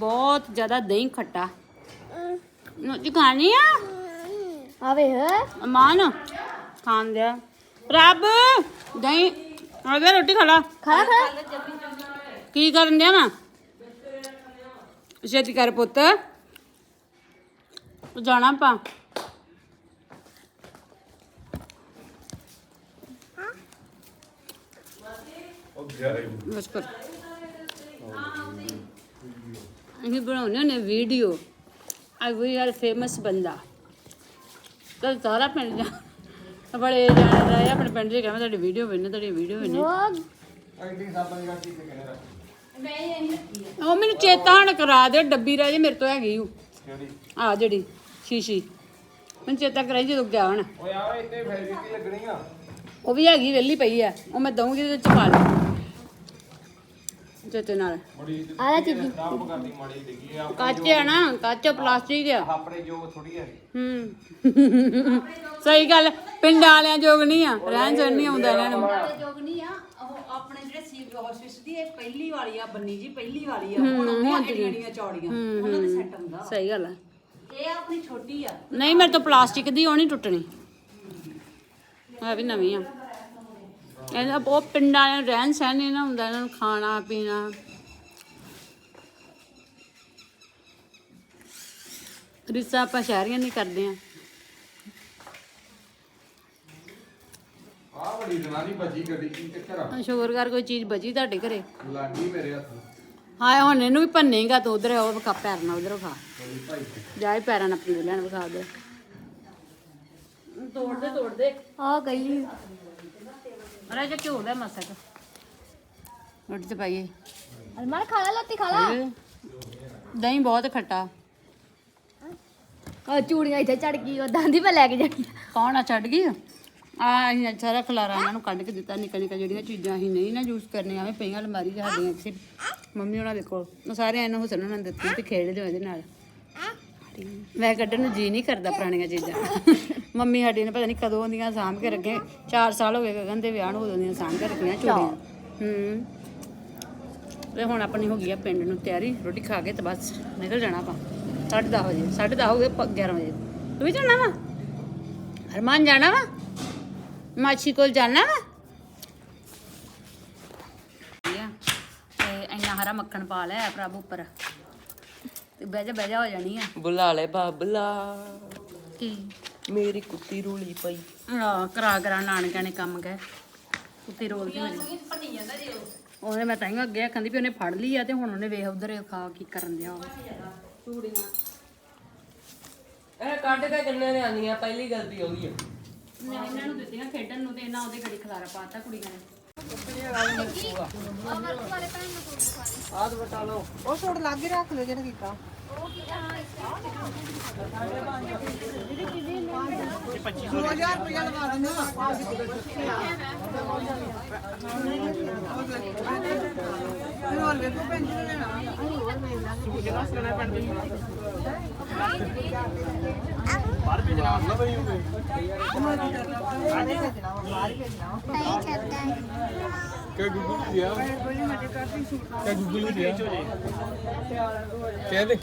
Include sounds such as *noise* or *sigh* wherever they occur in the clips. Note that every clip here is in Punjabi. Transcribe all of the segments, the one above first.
ਬਹੁਤ ਜ਼ਿਆਦਾ ਦਹੀਂ ਖੱਟਾ। ਨੋਟੀ ਖਾਣੀ ਆ? ਆਵੇ ਹੈ ਅਮਾਨ ਖਾਣ ਦਿਆ। ਪ੍ਰਭ ਦਹੀਂ ਆ ਗਿਆ ਰੋਟੀ ਖਾ ਲਾ। ਖਾਣਾ ਖਾਣਾ ਕੀ ਕਰਨ ਦਿਆ ਵਾ? ਛੇਤੀ ਕਰ ਪੁੱਤ। ਤੂੰ ਜਾਣਾ ਪਾ। ਬਸ ਕਰ। ਅਸੀਂ ਬਣਾਉਣੇ ਨੇ ਵੀਡੀਓ। ਆ ਵੀ ਆਰ ਫੇਮਸ ਬੰਦਾ। ਤਾਂ ਸਾਰਾ ਪਿੰਡ ਜਾ ਬੜੇ ਜਾਣ ਰਹੇ ਆਪਣੇ ਪਿੰਡ ਦੇ ਕਹਿੰਦੇ ਤੁਹਾਡੀ ਵੀਡੀਓ ਵੇਨੇ ਤੁਹਾਡੀ ਵੀਡੀਓ ਵੇਨੇ ਵੋਗ ਉਹ ਮੈਨੂੰ ਚੇਤਾ ਹਣ ਕਰਾ ਦੇ ਡੱਬੀ ਰਹਿ ਜੇ ਮੇਰੇ ਤੋਂ ਹੈਗੀ ਉਹ। ਆ ਜਿਹੜੀ ਸ਼ੀਸ਼ੀ। ਮੈਨੂੰ ਚੇਤਾ ਕਰਾਈ ਜਦੋਂ ਗਿਆ ਹਣ। ਓਏ ਆ ਇੱਥੇ ਫੇਰ ਕੀ ਲੱਗਣੀ ਆ। ਉਹ ਵੀ ਹੈਗੀ ਵਿਹਲੀ ਪਈ ਆ। ਉਹ ਮੈਂ ਦਊਂਗੀ ਤੇ ਚ ਪਾ ਲੈ ਚੇਤੇ ਨਾਲ। ਬੜੀ ਆਲਾ ਚੀਜ਼ੀ ਕੰਮ ਕਰਦੀ ਮਾੜੀ ਡਿੱਗੀ ਆ ਕੱਚ ਆ ਨਾ ਕੱਚ ਪਲਾਸਟਿਕ ਆ। ਆਪਣੇ ਜੋ ਥੋੜੀ ਹੈ ਹੂੰ। ਸਹੀ ਗੱਲ ਪਿੰਡਾਂ ਵਾਲਿਆਂ ਜੋਗ ਨਹੀਂ ਆ ਰਹਿਣ ਸਹਿਣ ਨਹੀਂ ਆਉਂਦਾ ਇਹਨਾਂ ਨੂੰ। ਜੋਗ ਨਹੀਂ ਆ ਉਹ ਆਪਣੇ ਜਿਹੜੇ ਸੀ ਆਫਿਸ ਦੀ ਇਹ ਪਹਿਲੀ ਵਾਲੀ ਆ ਬੰਨੀ ਜੀ ਪਹਿਲੀ ਵਾਲੀ ਆ ਹੁਣ ਉਹ ਜਿਹੜੀਆਂ ਚੌੜੀਆਂ ਉਹਨਾਂ ਦੇ ਸੈੱਟ ਹੁੰਦਾ। ਸਹੀ ਗੱਲ ਆ। ਇਹ ਆਪਣੀ ਛੋਟੀ ਆ। ਨਹੀਂ ਮੇਰੇ ਤੋਂ ਪਲਾਸਟਿਕ ਦੀ ਉਹ ਨਹੀਂ ਟੁੱਟਣੀ। ਆ ਵੀ ਨਵੀਂ ਆ। ਇਹਦਾ ਉਹ ਪਿੰਡਾਂ ਨੂੰ ਰਹਿਣ ਸਹਿਣ ਨਹੀਂ ਨਾ ਹੁੰਦਾ ਇਹਨਾਂ ਨੂੰ ਖਾਣਾ ਪੀਣਾ। ਰਿਸਾ ਆਪਾਂ ਸ਼ਹਿਰੀਆਂ ਨਹੀਂ ਕਰਦੇ ਆ। ਆ ਬੜੀ ਜਨਾਨੀ ਭੱਜੀ ਗੱਡੀ ਕੀ ਚੱਕਰ ਆ? ਸ਼ੁਕਰ ਕਰ ਕੋਈ ਚੀਜ਼ ਬਚੀ ਤੁਹਾਡੇ ਘਰੇ? ਲਾਗੀ ਮੇਰੇ ਹੱਥ। ਹਾਂ ਹੁਣ ਇਹਨੂੰ ਵੀ ਭੰਨੇਗਾ ਤੂੰ ਉਧਰ ਉਹ ਵਿਖਾ ਪੈਰ ਨਾਲ ਉਧਰ ਖਾ ਬੜੀ ਭਾਈ। ਜਾਏ ਪੈਰਾਂ ਨਾਲ ਪੀ ਲੈਣ ਵਿਖਾ ਦੇ। ਤੋੜ ਦੇ ਤੋੜ ਦੇ ਆ ਗਈ। ਅਰੇ ਜੇ ਘਿਓ ਦਾ ਮਸਾ ਕ ਰੋਟੀ ਤੇ ਪਾਈਏ। ਅਲਮਾਰ ਖਾਣਾ ਲੱਤੀ ਖਾਲਾ ਦਹੀਂ ਬਹੁਤ ਖੱਟਾ। ਆ ਚੂੜੀਆਂ ਇੱਥੇ ਚੜ ਗਈ ਉਦਾਂ ਦੀ ਮੈਂ ਲੈ ਕੇ ਜਾਣੀ ਕੌਣ ਆ ਛੱਡ ਗਈ? ਆ ਆਹ ਅਸੀਂ ਅੱਛਾ ਰੱਖ ਲਾਰਾ ਇਹਨਾਂ ਨੂੰ ਕੱਢ ਕੇ ਦਿੱਤਾ ਨਿੱਕਾ ਨਿੱਕਾ ਜਿਹੜੀਆਂ ਚੀਜ਼ਾਂ ਅਸੀਂ ਨਹੀਂ ਨਾ ਯੂਜ਼ ਕਰਨੀਆਂ ਐਵੇਂ ਪਈਆਂ ਅਲਮਾਰੀ 'ਚ ਸਾਡੀਆਂ ਕਿਸੇ ਮੰਮੀ ਉਹਨਾਂ ਦੇ ਕੋਲ। ਉਹ ਸਾਰੇ ਇਹਨੂੰ ਹੁਸਨ ਉਹਨਾਂ ਨੇ ਦਿੱਤੀ ਤੇ ਖੇਡ ਲਿਓ ਇਹਦੇ ਨਾਲ। ਮੈਂ ਕੱਢਣ ਨੂੰ ਜੀ ਨਹੀਂ ਕਰਦਾ ਪੁਰਾਣੀਆਂ ਚੀਜ਼ਾਂ। ਮੰਮੀ ਸਾਡੀ ਨੇ ਪਤਾ ਨਹੀਂ ਕਦੋਂ ਦੀਆਂ ਸਾਂਭ ਕੇ ਰੱਖੇ 4 ਸਾਲ ਹੋ ਗਏ ਗਗਨ ਦੇ ਵਿਆਹ ਨੂੰ ਉਦੋਂ ਦੀਆਂ ਸਾਂਭ ਕੇ ਰੱਖੀਆਂ ਚੂੜੀਆਂ। ਹੂੰ। ਤੇ ਹੁਣ ਆਪਣੀ ਹੋ ਗਈ ਆ ਪਿੰਡ ਨੂੰ ਤਿਆਰੀ, ਰੋਟੀ ਖਾ ਕੇ ਤੇ ਬਸ ਨਿਕਲ ਜਾਣਾ ਆਪਾਂ। 10:30 ਵਜੇ 10:30 ਹੋ ਗਏ 11 ਵਜੇ। ਤੂੰ ਵੀ ਜਾਣਾ ਵਾ? ਅਰਮਾਨ ਜਾਣਾ ਵਾ? ਮਾਛੀ ਕੋਲ ਜਾਣਾ ਵਾ? ਤੇ ਇੰਨਾ ਹਰਾ ਮੱਖਣ ਪਾ ਲਿਆ ਪ੍ਰਭ ਉੱਪਰ। ਤੇ ਬਹਿ ਜਾ ਬਹਿ ਜਾ ਹੋ ਜਾਣੀ ਆ। ਬੁਲਾ ਲੈ ਬਾਬਲਾ। ਕੀ? ਮੇਰੀ ਕੁੱਤੀ ਰੂਲੀ ਪਈ। ਆ ਕਰਾ ਕਰਾ ਨਾਨਕਿਆਂ ਨੇ ਕੰਮ ਗਏ ਕੁੱਤੀ ਰੋਲ ਮੇਰੀ ਉਹਨੇ ਮੈਂ ਤਾਂ ਹੀ ਅੱਗੇ ਆਖੰਦੀ ਵੀ ਉਹਨੇ ਫੜ ਲਈ ਆ ਤੇ ਹੁਣ ਉਹਨੇ ਵੇਖ ਉਧਰ ਖਾ ਕੀ ਕਰਨ ਦਿਆ ਉਹ। ਇਹ ਕੱਢ ਕੇ ਕਿੰਨੇ ਨੇ ਆਂਦੀਆਂ ਪਹਿਲੀ ਗਲਤੀ ਗਈ ਆ। ਮੈਂ ਇਹਨਾਂ ਨੂੰ ਦਿੱਤੀਆਂ ਖੇਡਣ ਨੂੰ ਤੇ ਇਹਨਾਂ ਉਹਦੇ ਘੜੀ ਖਲਾਰਾ ਪਾਤਾ ਕੁੜੀਆਂ ਨੇ। ਉਹ ਛੋੜ ਲੱਗ ਹੀ ਰੱਖ ਲਓ ਜਿਹੜਾ ਕੀਤਾ। ਦੋ ਹਜ਼ਾਰ ਰੁਪਇਆ ਲਗਾ ਦਿੰਦੇ ਹੋਰ ਵੇਖੋ ਭੈਣ ਜੀ ਨੇ ਲੈਣਾ ਕਿ ਗੁੱਗੂ ਦਿਆ ਕਿ ਗੁੱਗੂ ਦਿਆ ਕਹਿ ਦੇ?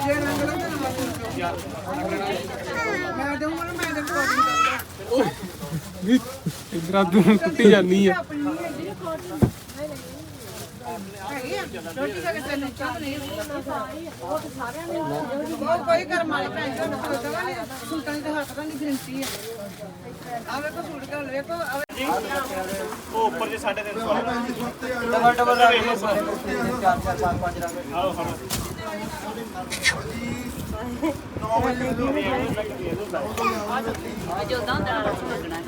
ਜੇ ਰੰਗ ਲਓ ਤਾਂ। ਮੈਂ ਦਊਂਗਾ ਨਾ ਮੈਂ ਦੇ ਕੋਲ ਇਧਰ ਤੂੰ ਕੁੱਟੀ ਜਾਨੀ ਆ। ਰੋਟੀ ਖਾ ਕੇ ਤੈਨੂੰ ਚਾਹ ਨਹੀਂ ਉਹ ਤਾਂ ਸਾਰਿਆਂ ਨੇ ਉਹ ਕੋਈ ਕਰਮ ਵਾਲੀ ਭੈਣ ਜੀ ਨੂੰ ਦਵਾ ਨਹੀਂ ਸੂਟਾਂ ਦੀ ਹੱਥ ਦਾ ਨਹੀਂ ਗਰੰਟੀ ਆ ਆ ਵੇਖੋ ਸੂਟ ਕੇ ਵੇਖੋ ਆਹ ਜੋਦਾਂ ਹੁੰਦਾ ਨਾਲ ਲੱਗਣਾ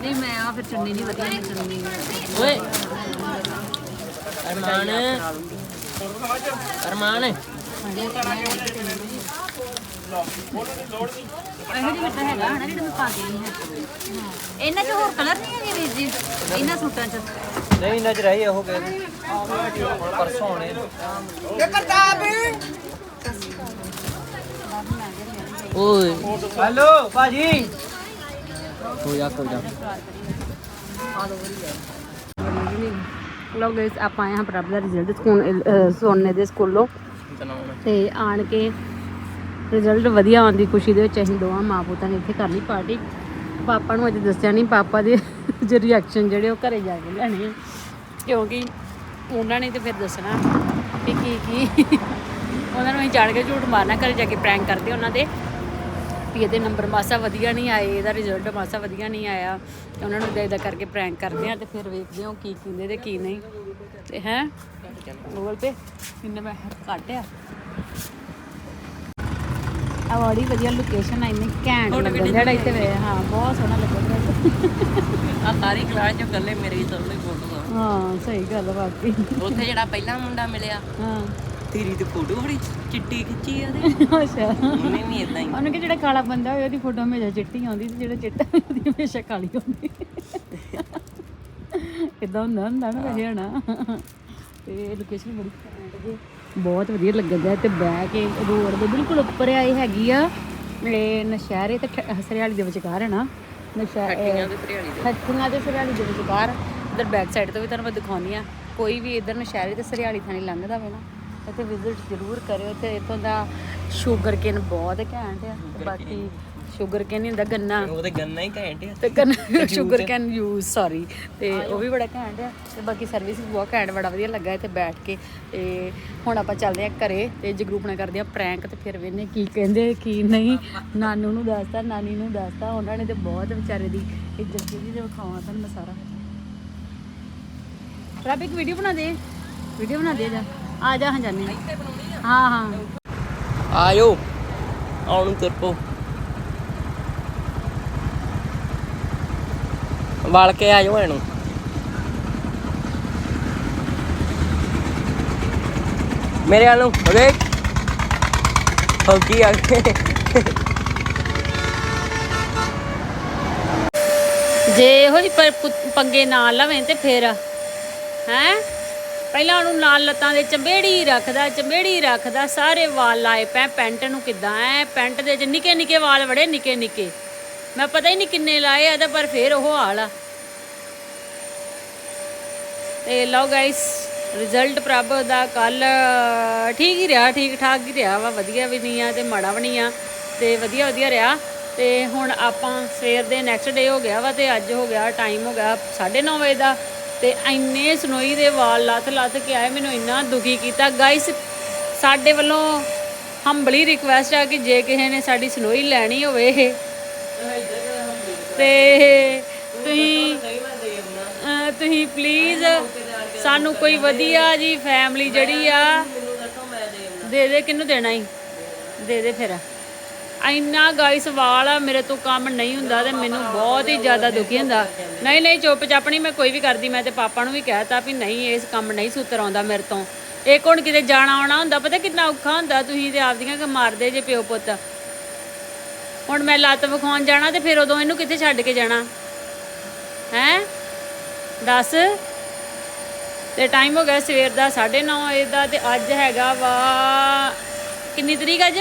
ਨਹੀਂ ਮੈਂ ਆ ਫਿਰ ਚੁੰਨੀ ਨਹੀਂ ਵਧੀਆ ਨਹੀਂ ਚੁੰਨੀ ਓਏ ਅਰਮਾਨ। ਅਰਮਾਨ। ਇਹੋ ਜਿਹੀ ਵਿੱਚ ਹੈਗਾ ਹਨਾ ਜਿਹੜਾ ਮੈਂ ਪਾ ਗਈ ਹੈ। ਇਹਨਾਂ 'ਚ ਹੋਰ ਕਲਰ ਨਹੀਂ ਹੈਗੇ ਵੀਰ ਜੀ? ਇਹਨਾਂ ਸੂਟਾਂ 'ਚ। ਨਹੀਂ ਨਜ਼ਰ ਆਈ ਉਹ ਗਏ ਪਰਸੋਂ ਹੋਣੇ ਇਹ ਕਰਤਾਬ ਓਏ। ਹੈਲੋ ਭਾਜੀ। ਹੋ ਜਾ ਹੋ ਜਾ। ਲੋ ਗਾਇਸ ਆਪਾਂ ਆਏ ਹਾਂ ਪ੍ਰਭ ਦਾ ਰਿਜ਼ਲਟ ਸਕੂਲ ਸੋਨੇ ਦੇ ਸਕੂਲੋਂ। ਤੇ ਆਣ ਕੇ ਰਿਜ਼ਲਟ ਵਧੀਆ ਆਉਣ ਦੀ ਖੁਸ਼ੀ ਦੇ ਵਿੱਚ ਅਸੀਂ ਦੋਵਾਂ ਮਾਂ ਪੁੱਤਾਂ ਨੇ ਇੱਥੇ ਕਰ ਲਈ ਪਾਰਟੀ ਪਾਪਾ ਨੂੰ ਅਜੇ ਦੱਸਿਆ ਨਹੀਂ ਪਾਪਾ ਦੇ *laughs* ਜੋ ਰਿਐਕਸ਼ਨ ਜਿਹੜੇ ਉਹ ਘਰੇ ਜਾ ਕੇ ਲੈਣੇ ਆ। ਕਿਉਂਕਿ ਉਹਨਾਂ ਨੇ ਤੇ ਫਿਰ ਦੱਸਣਾ ਵੀ ਕੀ ਕੀ। ਉਹਨਾਂ ਨੂੰ ਅਸੀਂ ਜਾਣ ਕੇ ਝੂਠ ਮਾਰਨਾ, ਘਰੇ ਜਾ ਕੇ ਪ੍ਰੈਂਕ ਕਰਦੇ ਉਹਨਾਂ ਦੇ। ਵੀ ਇਹਦੇ ਨੰਬਰ ਮਾਸਾ ਵਧੀਆ ਨਹੀਂ ਆਏ, ਇਹਦਾ ਰਿਜ਼ਲਟ ਮਾਸਾ ਵਧੀਆ ਨਹੀਂ ਆਇਆ। ਤੇ ਉਹਨਾਂ ਨੂੰ ਇਦਾਂ ਕਰਕੇ ਪ੍ਰੈਂਕ ਕਰਦੇ ਆ ਤੇ ਫਿਰ ਵੇਖਦੇ ਹਾਂ ਉਹ ਕੀ ਕਹਿੰਦੇ ਤੇ ਕੀ ਨਹੀਂ। ਤੇ ਹੈ? Google Pay? ਕਿੰਨੇ ਮੈਂ ਘੱਟ ਆ ਬੜੀ ਵਧੀਆ ਲੋਕੇਸ਼ਨ ਆ ਇੰਨੀ ਘੈਂਟ ਲੱਗਦਾ ਜਿਹੜਾ ਇੱਥੇ ਵੇ ਹਾਂ ਬਹੁਤ ਸੋਹਣਾ ਲੱਗਦਾ ਆ ਸਾਰੀ ਕਲਾਸ ਚ ਗੱਲੇ ਮੇਰੇ ਹੀ ਸਾਹਮਣੇ ਫੋਟੋ ਹਾਂ ਸਹੀ ਗੱਲ ਬਾਕੀ ਉੱਥੇ ਜਿਹੜਾ ਪਹਿਲਾ ਮੁੰਡਾ ਮਿਲਿਆ ਹਾਂ। ਤੇਰੀ ਤੇ ਫੋਟੋ ਬੜੀ ਚਿੱਟੀ ਖਿੱਚੀ ਆ ਉਹਦੇ। ਅੱਛਾ। ਉਹਨੇ ਵੀ ਇਦਾਂ ਹੀ। ਉਹਨੂੰ ਕਿ ਜਿਹੜਾ ਕਾਲਾ ਬੰਦਾ ਹੋਵੇ ਉਹਦੀ ਫੋਟੋ ਹਮੇਸ਼ਾ ਚਿੱਟੀ ਆਉਂਦੀ ਤੇ ਜਿਹੜਾ ਚਿੱਟਾ ਉਹਦੀ ਹਮੇਸ਼ਾ ਕਾਲੀ ਆਉਂਦੀ। ਕਿਦਾਂ ਹੁੰਦਾ ਹੁੰਦਾ ਨਾ ਹਣਾ ਤੇ ਲੋਕੇਸ਼ਨ ਬੜੀ ਘੈਂਟ ਜੀ। ਬਹੁਤ ਵਧੀਆ ਲੱਗਦਾ ਤੇ ਬਹਿ ਕੇ ਰੋਡ ਦੇ ਬਿਲਕੁਲ ਉੱਪਰ ਆਏ ਹੈਗੀ ਆ। ਇਹ ਨਸ਼ਹਿਰੇ ਤੇ ਹਸਰਿਆਲੀ ਦੇ ਵਿਚਕਾਰ ਹੈ ਨਾ। ਨਸ਼ਹਿਰੇ ਹੱਥੀਆਂ ਤੇ ਸਰਿਆਲੀ ਦੇ ਵਿਚਕਾਰ। ਇਧਰ ਬੈਕ ਸਾਈਡ ਤੋਂ ਵੀ ਤੁਹਾਨੂੰ ਮੈਂ ਦਿਖਾਉਣੀ ਆ। ਕੋਈ ਵੀ ਇਧਰ ਨਸ਼ਹਿਰੇ ਤੇ ਸਰਿਆਲੀ ਥਾਣੀ ਲੰਘਦਾ ਹੋਵੇ ਨਾ ਇੱਥੇ ਵਿਜ਼ਿਟ ਜ਼ਰੂਰ ਕਰਿਓ ਤੇ ਇੱਥੋਂ ਦਾ ਸ਼ੂਗਰ ਕੇਨ ਬਹੁਤ ਘੈਂਟ ਆ। ਬਾਕੀ ਸ਼ੂਗਰ ਕੇਨ ਨਹੀਂ ਹੁੰਦਾ ਗੰਨਾ। ਉਹਦੇ ਗੰਨਾ ਹੀ ਘੈਂਟ ਆ। ਤੇ ਗੰਨਾ ਸ਼ੂਗਰ ਕੈਨ ਯੂਜ਼ ਸੌਰੀ ਤੇ ਉਹ ਵੀ ਬੜਾ ਘੈਂਟ ਆ ਤੇ ਬਾਕੀ ਸਰਵਿਸ ਵੀ ਬਹੁਤ ਘੈਂਟ ਬੜਾ ਵਧੀਆ ਲੱਗਾ ਇੱਥੇ ਬੈਠ ਕੇ। ਤੇ ਹੁਣ ਆਪਾਂ ਚੱਲਦੇ ਆ ਘਰੇ ਤੇ ਜਗਰੂਪ ਨਾਲ ਕਰਦੇ ਆ ਪ੍ਰੈਂਕ ਤੇ ਫਿਰ ਵੇਨੇ ਕੀ ਕਹਿੰਦੇ ਕੀ ਨਹੀਂ। ਨਾਨੂ ਨੂੰ ਦੱਸਤਾ ਨਾਨੀ ਨੂੰ ਦੱਸਤਾ ਉਹਨਾਂ ਨੇ ਤੇ ਬਹੁਤ ਵਿਚਾਰੇ ਦੀ ਇੱਜ਼ਤ ਕੀਤੀ ਤੇ ਵਿਖਾਵਾਂ ਤੁਹਾਨੂੰ ਮੈਂ ਸਾਰਾ। ਰੱਬ ਇੱਕ ਵੀਡੀਓ ਬਣਾ ਦੇ। ਵੀਡੀਓ ਬਣਾ ਦੇ ਜਾ। ਆ ਜਾ ਹਾਂ ਜਾਨੇ ਹਾਂ ਹਾਂ। ਆਇਓ। ਆਉਣ ਤੁਰ ਪੋ ਵਾਲ ਕੇ ਆਇਓ ਇਹਨੂੰ। ਮੇਰੇ ਵੱਲ ਨੂੰ ਵੇਖ ਹੋ ਆ ਜੇ ਇਹੋ ਜਿਹੇ ਪੰਗੇ ਨਾ ਲਵੇਂ ਤੇ ਫਿਰ, ਹੈ? ਪਹਿਲਾਂ ਉਹਨੂੰ ਨਾਲ ਲੱਤਾਂ ਦੇ ਚੰਬੇੜੀ ਰੱਖਦਾ ਚੰਬੇੜੀ ਰੱਖਦਾ, ਸਾਰੇ ਵਾਲ ਲਾਏ ਪੈ, ਪੈਂਟ ਨੂੰ ਕਿਦਾਂ ਐ? ਪੈਂਟ ਦੇ ਚ ਨਿੱਕੇ ਨਿੱਕੇ ਵਾਲ ਬੜੇ ਨਿੱਕੇ ਨਿੱਕੇ ਮੈਂ ਪਤਾ ਹੀ ਨਹੀਂ ਕਿੰਨੇ ਲਾਏ ਆ ਇਹਦਾ ਪਰ ਫਿਰ ਉਹ ਹਾਲ ਆ। ਤੇ ਲਓ ਗਾਇਸ ਰਿਜ਼ਲਟ ਪ੍ਰਭ ਦਾ ਕੱਲ ਠੀਕ ਹੀ ਰਿਹਾ, ਠੀਕ ਠਾਕ ਹੀ ਰਿਹਾ ਵਾ, ਵਧੀਆ ਵੀ ਨਹੀਂ ਆ ਤੇ ਮਾੜਾ ਵੀ ਨਹੀਂ ਆ ਤੇ ਵਧੀਆ ਵਧੀਆ ਰਿਹਾ। ਤੇ ਹੁਣ ਆਪਾਂ ਸਵੇਰ ਦੇ ਨੈਕਸਟ ਡੇ ਹੋ ਗਿਆ ਵਾ ਤੇ ਅੱਜ ਹੋ ਗਿਆ ਟਾਈਮ ਹੋ ਗਿਆ 9:30 ਵਜੇ ਦਾ। ਤੇ ਇੰਨੇ ਸਨੋਈ ਦੇ ਵਾਲ ਲੱਥ ਲੱਥ ਕੇ ਆਏ, ਮੈਨੂੰ ਇੰਨਾ ਦੁਖੀ ਕੀਤਾ। ਗਾਇਸ ਸਾਡੇ ਵੱਲੋਂ ਹੰਬਲੀ ਰਿਕੁਐਸਟ ਆ ਕਿ ਜੇ ਕਿਸੇ ਨੇ ਸਾਡੀ ਸਨੋਈ ਲੈਣੀ ਹੋਵੇ ਤੇ ਤੁਸੀਂ, ਅਹ, ਤੁਸੀਂ ਪਲੀਜ਼ ਸਾਨੂੰ ਕੋਈ ਵਧੀਆ ਜੀ ਫੈਮਿਲੀ ਜਿਹੜੀ ਆ, ਦੇ ਦੇ, ਕਿਹਨੂੰ ਦੇਣਾ ਹੀ ਦੇ ਦੇ ਫਿਰ। ਇੰਨਾ ਗਾਇਸ ਵਾਲ ਆ, ਮੇਰੇ ਤੋਂ ਕੰਮ ਨਹੀਂ ਹੁੰਦਾ ਤੇ ਮੈਨੂੰ ਬਹੁਤ ਹੀ ਜ਼ਿਆਦਾ ਦੁਖੀ ਹੁੰਦਾ। ਨਹੀਂ ਨਹੀਂ ਚੁੱਪ ਚਾਪ ਨਹੀਂ, ਮੈਂ ਕੋਈ ਵੀ ਕਰਦੀ, ਮੈਂ ਤੇ ਪਾਪਾ ਨੂੰ ਵੀ ਕਹਿਤਾ ਵੀ ਨਹੀਂ, ਇਸ ਕੰਮ ਨਹੀਂ ਸੂਤਰ ਆਉਂਦਾ ਮੇਰੇ ਤੋਂ। ਇਹ ਹੁਣ ਕਿਤੇ ਜਾਣਾ ਆਉਣਾ ਹੁੰਦਾ, ਪਤਾ ਕਿੰਨਾ ਔਖਾ ਹੁੰਦਾ, ਤੁਸੀਂ ਤੇ ਆਪਦੀਆਂ ਕਿ ਮਾਰਦੇ ਜੇ ਪਿਓ ਪੁੱਤ। ਹੁਣ ਮੈਂ ਲੱਤ ਵਿਖਾਉਣ ਜਾਣਾ ਤੇ ਫਿਰ ਉਦੋਂ ਇਹਨੂੰ ਕਿੱਥੇ ਛੱਡ ਕੇ ਜਾਣਾ? ਹੈ? ਦੱਸ। ਤੇ ਟਾਈਮ ਹੋ ਗਿਆ ਸਵੇਰ ਦਾ 9:30 ਵਜੇ ਦਾ ਤੇ ਅੱਜ ਹੈਗਾ ਵਾ ਕਿੰਨੀ ਤਰੀਕ ਅੱਜ?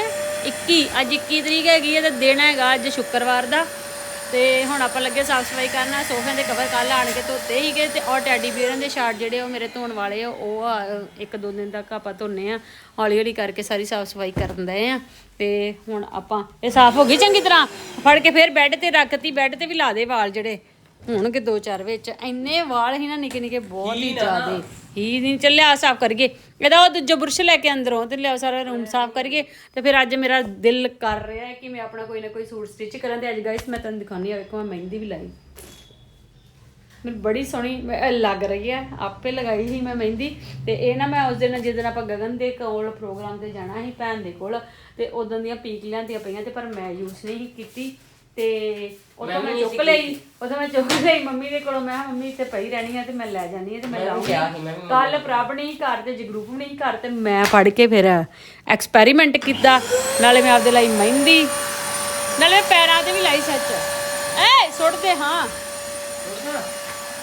21 ਅੱਜ 21 ਤਰੀਕ ਹੈਗੀ ਹੈ ਤੇ ਦਿਨ ਹੈਗਾ ਅੱਜ ਸ਼ੁੱਕਰਵਾਰ ਦਾ। ਤੇ ਹੁਣ ਆਪਾਂ ਲੱਗੇ ਸਾਫ਼ ਸਫ਼ਾਈ ਕਰਨਾ ਸੋਫਿਆਂ ਦੇ ਕਵਰ ਕੱਲ ਆਣ ਕੇ ਧੋਤੇ ਹੀਗੇ ਤੇ ਔਰ ਟੈਡੀ ਬੀਅਰਾਂ ਦੇ ਸ਼ਾਰਟ ਜਿਹੜੇ ਉਹ ਮੇਰੇ ਧੋਣ ਵਾਲੇ ਆ ਉਹ ਆ, ਇੱਕ ਦੋ ਦਿਨ ਤੱਕ ਆਪਾਂ ਧੋਨੇ ਆ ਹੌਲੀ ਹੌਲੀ ਕਰਕੇ ਸਾਰੀ ਸਾਫ਼ ਸਫ਼ਾਈ ਕਰਨ ਦਏ ਆ ਤੇ ਹੁਣ ਆਪਾਂ ਇਹ ਸਾਫ਼ ਹੋ ਗਈ ਚੰਗੀ ਤਰ੍ਹਾਂ? ਫੜ ਕੇ ਫਿਰ ਬੈੱਡ ਤੇ ਰੱਖਤੀ ਬੈੱਡ ਤੇ ਵੀ ਲਾ ਦੇ ਵਾਲ ਜਿਹੜੇ ਹੋਣਗੇ ਦੋ ਚਾਰ ਵਿੱਚ ਇੰਨੇ ਵਾਲ ਹੀ ਨਾ ਨਿੱਕੇ ਨਿੱਕੇ ਬਹੁਤ ਹੀ ਜ਼ਿਆਦੇ। ਹੀ ਨਹੀਂ ਚੱਲਿਆ ਸਾਫ਼ ਕਰੀਏ ਇਹਦਾ ਉਹ ਦੂਜਾ ਬੁਰਸ਼ ਲੈ ਕੇ ਅੰਦਰੋਂ ਤੇ ਲਿਆਓ ਸਾਰਾ ਰੂਮ ਸਾਫ਼ ਕਰੀਏ ਤੇ ਫਿਰ ਅੱਜ ਮੇਰਾ ਦਿਲ ਕਰ ਰਿਹਾ ਹੈ ਕਿ ਮੈਂ ਆਪਣਾ ਕੋਈ ਨਾ ਕੋਈ ਸੂਟ ਸਟਿਚ ਕਰਾਂ ਤੇ ਅੱਜ ਗਾਇਸ ਮੈਂ ਤੁਹਾਨੂੰ ਦਿਖਾਉਣੀ ਆ ਵੇਖੋ, ਮੈਂ ਮਹਿੰਦੀ ਵੀ ਲਾਈ। ਮੈਨੂੰ ਬੜੀ ਸੋਹਣੀ ਲੱਗ ਰਹੀ ਹੈ, ਆਪੇ ਲਗਾਈ ਸੀ ਮੈਂ ਮਹਿੰਦੀ ਤੇ ਇਹ ਨਾ ਮੈਂ ਉਸ ਦਿਨ, ਜਿਸ ਦਿਨ ਆਪਾਂ ਗਗਨ ਦੇ ਕੋਲ ਪ੍ਰੋਗਰਾਮ ਤੇ ਜਾਣਾ ਸੀ, ਭੈਣ ਦੇ ਕੋਲ ਤੇ ਉਦੋਂ ਦੀਆਂ ਪੀਕ ਲਿਆਂਦੀਆਂ ਪਈਆਂ ਤੇ ਪਰ ਮੈਂ ਯੂਜ਼ ਨਹੀਂ ਕੀਤੀ। ਤੇ ਉਦੋਂ ਮੈਂ ਚੁੱਕ ਲਈ ਉਦੋਂ ਮੈਂ ਚੁੱਕ ਲਈ। ਮੰਮੀ ਦੇ ਕੋਲੋਂ ਮੈਂ ਕਿਹਾ, ਮੰਮੀ ਇੱਥੇ ਪਈ ਰਹਿਣੀ ਹੈ ਤੇ ਮੈਂ ਲੈ ਜਾਣੀ ਹੈ ਤੇ ਮੈਂ ਲਾਉਂਗੀ। ਕੱਲ ਪ੍ਰਭ ਨਹੀਂ ਘਰ ਤੇ ਜਗਰੂਪ ਨਹੀਂ ਘਰ ਤੇ ਮੈਂ ਫੜ ਕੇ ਫਿਰ ਐਕਸਪੈਰੀਮੈਂਟ ਕੀਤਾ। ਨਾਲੇ ਮੈਂ ਆਪਦੇ ਲਈ ਮਹਿੰਦੀ ਨਾਲੇ ਮੈਂ ਪੈਰਾਂ ਤੇ ਵੀ ਲਾਈ ਸੱਚ। ਐ ਸੁੱਟ ਦੇ ਹਾਂ।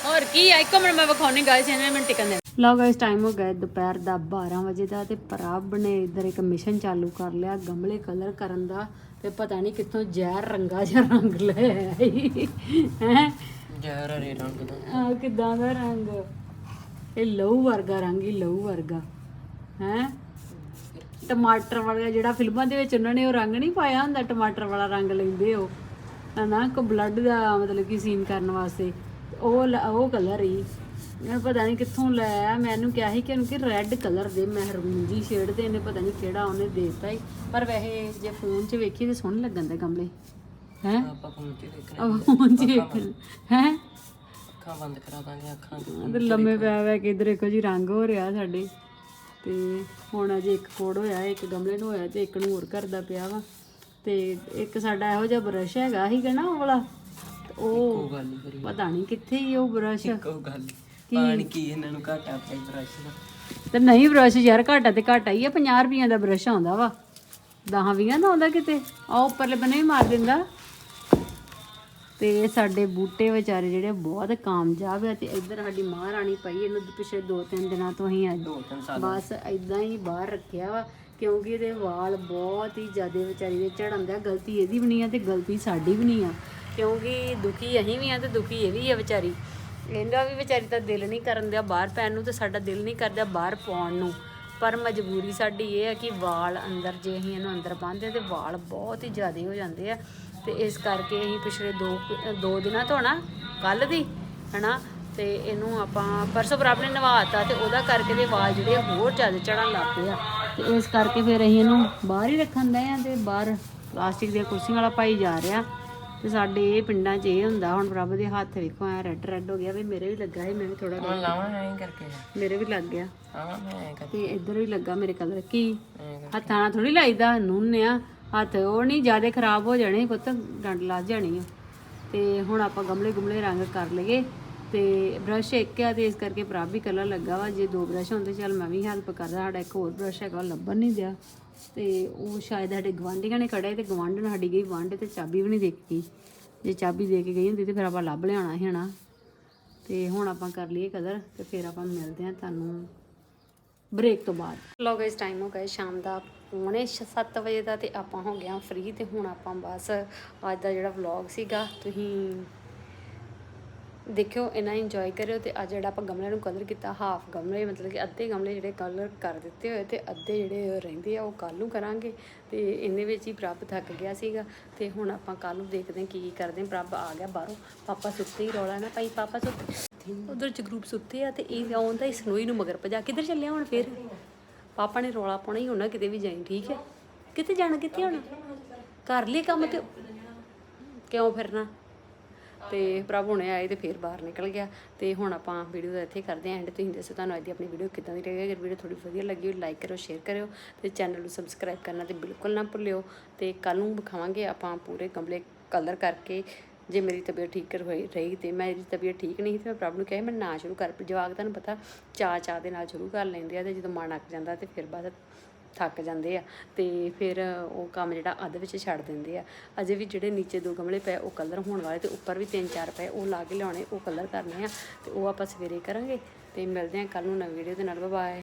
ਹੋਰ ਕੀ ਆ ਇੱਕ ਮਿੰਟ ਮੈਂ ਵਿਖਾਉਣੀ ਗਾਇਸ ਇਹਨੇ ਮੈਨੂੰ ਟਿਕਨ ਦੇ ਲਓ ਗਾਇਸ ਟਾਈਮ ਹੋ ਗਿਆ ਦੁਪਹਿਰ ਦਾ 12 ਵਜੇ ਦਾ ਤੇ ਪ੍ਰਭ ਨੇ ਇੱਧਰ ਇੱਕ ਮਿਸ਼ਨ ਚਾਲੂ ਕਰ ਲਿਆ ਗਮਲੇ ਕਲਰ ਕਰਨ ਦਾ। ਤੇ ਪਤਾ ਨਹੀਂ ਕਿੱਥੋਂ ਜ਼ਹਿਰ ਰੰਗਾ ਜਿਹਾ ਰੰਗ ਲੈ ਆਈ। ਹੈ? ਜ਼ਹਿਰ ਹਰੇ ਰੰਗ ਦਾ। ਆ ਕਿਦਾਂ ਦਾ ਰੰਗ? ਇਹ ਲਹੂ ਵਰਗਾ ਰੰਗ ਹੀ ਲਹੂ ਵਰਗਾ। ਹੈ? ਟਮਾਟਰ ਵਾਲਾ ਜਿਹੜਾ ਫਿਲਮਾਂ ਦੇ ਵਿੱਚ ਉਹਨਾਂ ਨੇ ਉਹ ਰੰਗ ਨਹੀਂ ਪਾਇਆ ਹੁੰਦਾ ਟਮਾਟਰ ਵਾਲਾ ਰੰਗ ਲੈਂਦੇ ਉਹ। ਹਨਾ? ਕੋ ਬਲੱਡ ਦਾ ਮਤਲਬ ਕਿ ਸੀਨ ਕਰਨ ਵਾਸਤੇ। ਉਹ ਉਹ ਕਲਰ ਹੀ। ਮੈਂ ਪਤਾ ਨਹੀਂ ਕਿੱਥੋਂ ਲੈ ਆਇਆ ਮੈਨੂੰ ਕਿਹਾ ਸੀ ਕਿ ਇਹਨੂੰ ਕਿ ਰੈੱਡ ਕਲਰ ਦੇ ਮਹਿਰੂਨ ਜੀ ਸ਼ੇਡ ਦੇ ਇਹਨੇ ਪਤਾ ਨਹੀਂ ਕਿਹੜਾ ਉਹਨੇ ਦੇਤਾ ਹੀ ਪਰ ਵੈਸੇ ਜੇ ਫੋਨ 'ਚ ਵੇਖੀ ਤੇ ਸੋਹਣੇ ਲੱਗਣ ਦੇ ਗਮਲੇ। ਹੈ? ਆਪਾਂ ਫੋਨ ਤੇ ਦੇਖ ਉਹ ਫੋਨ 'ਚ ਹੈ ਅੱਖਾਂ ਬੰਦ ਕਰਾ ਦਾਂਗੇ ਅੱਖਾਂ ਤੇ ਲੰਮੇ ਪੈ ਪੈ ਕੇ ਇਧਰ ਇੱਕੋ ਜੀ ਰੰਗ ਹੋ ਰਿਹਾ ਸਾਡੇ। ਤੇ ਹੁਣ ਅਜੇ ਇੱਕ ਕੋੜ ਹੋਇਆ ਇੱਕ ਗਮਲੇ ਨੂੰ ਹੋਇਆ ਤੇ ਇੱਕ ਨੂੰ ਹੋਰ ਕਰਦਾ ਪਿਆ ਵਾ। ਤੇ ਇੱਕ ਸਾਡਾ ਇਹੋ ਜਿਹਾ ਬਰਸ਼ ਹੈਗਾ ਸੀਗਾ ਨਾ ਉਹ ਵਾਲਾ? ਤੇ ਉਹ ਪਤਾ ਨਹੀਂ ਕਿੱਥੇ ਹੀ ਉਹ ਬਰਸ਼ ਕੋ ਗੱਲ ਪਾਣੀ ਕੀ ਇਹਨਾਂ ਨੂੰ ਘਾਟਾ ਪਿਆ ਬਰਸ਼ ਦਾ। ਤੇ ਨਹੀਂ ਬਰਸ਼ ਯਾਰ ਘਾਟਾ ਤੇ ਘਾਟਾ ਹੀ ਆ 50 ਰੁਪਈਆਂ ਦਾ ਬਰਸ਼ ਆਉਂਦਾ ਵਾ। 10 ਵੀਆਂ ਦਾ ਆਉਂਦਾ ਕਿਤੇ। ਆ ਉੱਪਰਲੇ ਬੰਨੇ ਵੀ ਮਾਰ ਦਿੰਦਾ। ਤੇ ਸਾਡੇ ਬੂਟੇ ਵਿਚਾਰੇ ਜਿਹੜੇ ਬਹੁਤ ਕਾਮਯਾਬ ਆ ਤੇ ਇੱਧਰ ਸਾਡੀ ਮਹਾਰਾਣੀ ਪਈ ਇਹਨੂੰ ਪਿਛਲੇ 2-3 ਦਿਨਾਂ ਤੋਂ ਹੀ ਅੱਜ ਬਸ ਇਦਾਂ ਹੀ ਬਾਹਰ ਰੱਖਿਆ ਵਾ ਕਿਉਂਕਿ ਇਹਦੇ ਵਾਲ ਬਹੁਤ ਹੀ ਜ਼ਿਆਦਾ ਵਿਚਾਰੀ ਦੇ ਝੜਨ ਦਾ ਗਲਤੀ ਇਹਦੀ ਵੀ ਨਹੀਂ ਆ ਤੇ ਗਲਤੀ ਸਾਡੀ ਵੀ ਨਹੀਂ ਆ। ਕਿਉਂਕਿ ਦੁਖੀ ਅਸੀਂ ਵੀ ਆ ਤੇ ਦੁਖੀ ਇਹ ਵੀ ਆ ਵਿਚਾਰੀ। ਇਹਦਾ ਵੀ ਵਿਚਾਰੀ ਦਾ ਦਿਲ ਨਹੀਂ ਕਰਨ ਦਿਆ, ਬਾਹਰ ਪੈਣ ਨੂੰ ਤੇ ਸਾਡਾ ਦਿਲ ਨਹੀਂ ਕਰਦਾ ਬਾਹਰ ਪਾਉਣ ਨੂੰ। ਪਰ ਮਜਬੂਰੀ ਸਾਡੀ ਇਹ ਹੈ ਕਿ ਵਾਲ ਅੰਦਰ ਜੇ ਅਸੀਂ ਇਹਨੂੰ ਅੰਦਰ ਬੰਨ੍ਹਦੇ ਤੇ ਵਾਲ ਬਹੁਤ ਹੀ ਜ਼ਿਆਦਾ ਹੋ ਜਾਂਦੇ ਆ। ਤੇ ਇਸ ਕਰਕੇ ਅਸੀਂ ਪਿਛਲੇ 2 ਦੋ ਦਿਨਾਂ ਤੋਂ ਨਾ ਕੱਲ ਦੀ, ਹਨਾ, ਤੇ ਇਹਨੂੰ ਆਪਾਂ ਪਰਸੋਂ ਬਰਾਬਰ ਨੇ ਨਵਾਤਾ ਤੇ ਉਹਦਾ ਕਰਕੇ ਦੇ ਵਾਲ ਜਿਹੜੇ ਹੋਰ ਜ਼ਿਆਦਾ ਚੜਨ ਲੱਗ ਪਏ ਆ। ਤੇ ਇਸ ਕਰਕੇ ਫਿਰ ਅਸੀਂ ਇਹਨੂੰ ਬਾਹਰ ਹੀ ਰੱਖਣ ਦੇ ਆ ਤੇ ਬਾਹਰ ਪਲਾਸਟਿਕ ਦੀਆਂ ਕੁਰਸੀਆਂ ਵਾਲਾ ਪਾਈ ਜਾ ਰਿਹਾ। ਤੇ ਸਾਡੇ ਇਹ ਪਿੰਡਾਂ 'ਚ ਇਹ ਹੁੰਦਾ ਹੁਣ ਪ੍ਰਭ ਦੇ ਹੱਥ ਵੇਖੋ ਐ ਰੈੱਡ ਰੈੱਡ ਹੋ ਗਿਆ ਵੀ ਮੇਰੇ ਵੀ ਲੱਗਾ ਸੀ ਮੈਂ ਵੀ ਥੋੜਾ ਹੁਣ ਲਾਵਾਂ ਐਂ ਕਰਕੇ। ਮੇਰੇ ਵੀ ਲੱਗ ਗਿਆ। ਆਵਾਂ ਮੈਂ ਐਂ ਕਰਕੇ। ਤੇ ਇੱਧਰ ਵੀ ਲੱਗਾ ਮੇਰੇ ਕਲਰ ਕੀ। ਹੱਥਾਂ ਨਾਲ ਥੋੜੀ ਲਾਈਦਾ ਨੂੰਨਿਆ। ਹੱਥ ਉਹ ਨਹੀਂ ਜ਼ਿਆਦਾ ਖਰਾਬ ਹੋ ਜਾਣੇ ਪੁੱਤ ਡੰਡ ਲੱਗ ਜਾਣੀ ਆ। ਤੇ ਹੁਣ ਆਪਾਂ ਗਮਲੇ ਗੁਮਲੇ ਰੰਗ ਕਰ ਲਈਏ। ਤੇ ਬ੍ਰਸ਼ ਇੱਕ ਆ ਤੇ ਇਸ ਕਰਕੇ ਪ੍ਰਭ ਵੀ ਕਲਰ ਲੱਗਾ ਵਾ। ਜੇ ਦੋ ਬ੍ਰਸ਼ ਹੁੰਦੇ ਚੱਲ ਮੈਂ ਵੀ ਹੈਲਪ ਕਰਦਾ ਸਾਡਾ ਇੱਕ ਹੋਰ ਬ੍ਰਸ਼ ਹੈਗਾ ਲੱਭਣ ਨਹੀਂ ਦਿਆ। ਤੇ ਉਹ ਸ਼ਾਇਦ ਸਾਡੇ ਗਵਾਂਢੀਆਂ ਨੇ ਕੜਿਆ ਤੇ ਗਵਾਂਢਣ ਸਾਡੀ ਗਈ ਵਾਂਢੇ ਤੇ ਚਾਬੀ ਵੀ ਨਹੀਂ ਦੇ ਗਈ ਜੇ ਚਾਬੀ ਦੇ ਕੇ ਗਈ ਹੁੰਦੀ ਤੇ ਫਿਰ ਆਪਾਂ ਲੱਭ ਲਿਆਉਣਾ ਸੀ ਹਨਾ। ਤੇ ਹੁਣ ਆਪਾਂ ਕਰ ਲਈਏ ਕਦਰ ਤੇ ਫਿਰ ਆਪਾਂ ਮਿਲਦੇ ਹਾਂ ਤੁਹਾਨੂੰ ਬ੍ਰੇਕ ਤੋਂ ਬਾਅਦ। ਲੋ ਗਾਇਸ ਟਾਈਮ ਹੋ ਗਿਆ ਸ਼ਾਮ ਦਾ ਪੌਣੇ 7 ਵਜੇ ਦਾ ਤੇ ਆਪਾਂ ਹੋ ਗਿਆ ਫ੍ਰੀ ਤੇ ਹੁਣ ਆਪਾਂ ਬਸ ਅੱਜ ਦਾ ਜਿਹੜਾ ਵਲੌਗ ਸੀਗਾ, ਤੁਸੀਂ ਦੇਖਿਓ ਇਹਨਾਂ ਇੰਜੋਏ ਕਰਿਓ ਤੇ ਅੱਜ ਜਿਹੜਾ ਆਪਾਂ ਗਮਲਿਆਂ ਨੂੰ ਕਲਰ ਕੀਤਾ ਹਾਫ ਗਮਲੇ, ਮਤਲਬ ਕਿ ਅੱਧੇ ਗਮਲੇ ਜਿਹੜੇ ਕਲਰ ਕਰ ਦਿੱਤੇ ਹੋਏ ਤੇ ਅੱਧੇ ਜਿਹੜੇ ਰਹਿੰਦੇ ਆ, ਉਹ ਕੱਲ ਨੂੰ ਕਰਾਂਗੇ ਤੇ ਇਹਦੇ ਵਿੱਚ ਹੀ ਪ੍ਰਭ ਥੱਕ ਗਿਆ ਸੀਗਾ ਤੇ ਹੁਣ ਆਪਾਂ ਕੱਲ ਨੂੰ ਦੇਖਦੇ ਹਾਂ ਕੀ ਕਰਦੇ ਹਾਂ, ਪ੍ਰਭ ਆ ਗਿਆ ਬਾਹਰੋਂ, ਪਾਪਾ ਸੁੱਤੇ ਹੀ ਰੌਲਾ ਨਾ ਭਾਈ ਪਾਪਾ ਸੁੱਤੇ ਉਧਰ ਜਗਰੂਪ ਸੁੱਤੇ ਆ ਤੇ ਇਹ ਆਉਂਦਾ ਹੀ ਸਨੋਈ ਨੂੰ ਮਗਰ ਭਜਾ, ਕਿੱਧਰ ਚੱਲਿਆ ਹੁਣ ਫੇਰ? ਪਾਪਾ ਨੇ ਰੌਲਾ ਪਾਉਣਾ ਹੀ ਹੋਣਾ, ਕਿਤੇ ਵੀ ਜਾਈ, ਠੀਕ ਹੈ? ਕਿੱਥੇ ਜਾਣਾ, ਕਿੱਥੇ ਹੋਣਾ? ਕਰ ਲਈ ਕੰਮ ਤੇ ਕਿਉਂ ਫਿਰਨਾ? ਤੇ ਪ੍ਰਭ ਹੁਣੇ ਆਏ ਤੇ ਫੇਰ ਬਾਹਰ ਨਿਕਲ ਗਿਆ। ਤੇ ਹੁਣ ਆਪਾਂ ਵੀਡੀਓ ਦਾ ਇੱਥੇ ਕਰਦੇ ਆਂ ਐਂਡ ਤੁਸੀਂ ਦੱਸੋ ਤੁਹਾਨੂੰ ਅੱਜ ਦੀ ਆਪਣੀ ਵੀਡੀਓ ਕਿੱਦਾਂ ਦੀ ਲੱਗੀ? ਅਗਰ ਵੀਡੀਓ ਥੋੜੀ ਵਧੀਆ ਲੱਗੀ ਹੋਈ ਲਾਈਕ ਕਰੋ ਸ਼ੇਅਰ ਕਰਿਓ ਤੇ ਚੈਨਲ ਨੂੰ ਸਬਸਕ੍ਰਾਈਬ ਕਰਨਾ ਤੇ ਬਿਲਕੁਲ ਨਾ ਭੁੱਲਿਓ। ਤੇ ਕੱਲ ਨੂੰ ਵਿਖਾਵਾਂਗੇ ਆਪਾਂ ਪੂਰੇ ਗਮਲੇ ਕਲਰ ਕਰਕੇ। ਜੇ ਮੇਰੀ ਤਬੀਅਤ ਠੀਕ ਹੋਈ ਰਹੀ ਤੇ ਮੇਰੀ ਤਬੀਅਤ ਠੀਕ ਨਹੀਂ ਸੀ ਤੇ ਮੈਂ ਪ੍ਰਭ ਨੂੰ ਕਿਹਾ ਮੈਂ ਨਾ ਸ਼ੁਰੂ ਕਰ। ਜਵਾਕ ਤੁਹਾਨੂੰ ਪਤਾ ਚਾਹ ਚਾਹ ਦੇ ਨਾਲ ਸ਼ੁਰੂ ਕਰ ਲੈਂਦੇ ਆ ਤੇ ਜਦੋਂ ਮਨ ਅੱਕ ਜਾਂਦਾ ਤੇ ਫਿਰ ਬਾਅਦ ਥੱਕ ਜਾਂਦੇ ਆ ਤੇ ਫਿਰ ਉਹ ਕੰਮ ਜਿਹੜਾ ਅੱਧ ਵਿੱਚ ਛੱਡ ਦਿੰਦੇ ਆ। ਅਜੇ ਵੀ ਜਿਹੜੇ ਨੀਚੇ ਦੋ ਗਮਲੇ ਪਏ, ਉਹ ਕਲਰ ਹੋਣ ਵਾਲੇ ਤੇ ਉੱਪਰ ਵੀ ਤਿੰਨ ਚਾਰ ਪਏ, ਉਹ ਲਾ ਕੇ ਲਿਆਉਣੇ, ਉਹ ਕਲਰ ਕਰਨੇ ਆ ਤੇ ਉਹ ਆਪਾਂ ਸਵੇਰੇ ਕਰਾਂਗੇ ਤੇ ਮਿਲਦੇ ਆ ਕੱਲ ਨੂੰ ਨਵੀਂ ਵੀਡੀਓ ਦੇ ਨਾਲ ਬਾਏ